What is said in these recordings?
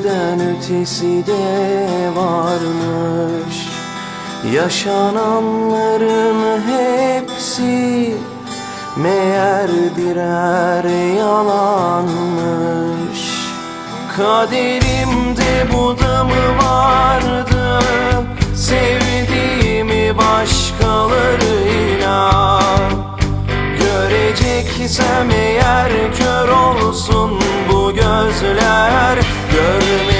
Bizden ötesi de varmış. Yaşananların hepsi Meğer birer yalanmış. Kaderimde bu da mı vardı Sevdiğimi başkalarıyla. Göreceksem eğer kör olsun bu gözler. Görmeyeyim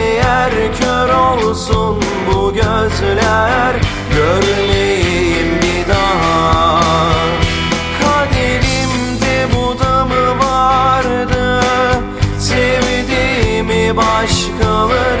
olsun bu gözler Görmeyeyim bir daha. Kaderimde bu da mı vardı Sevdiğimi başkalarıyla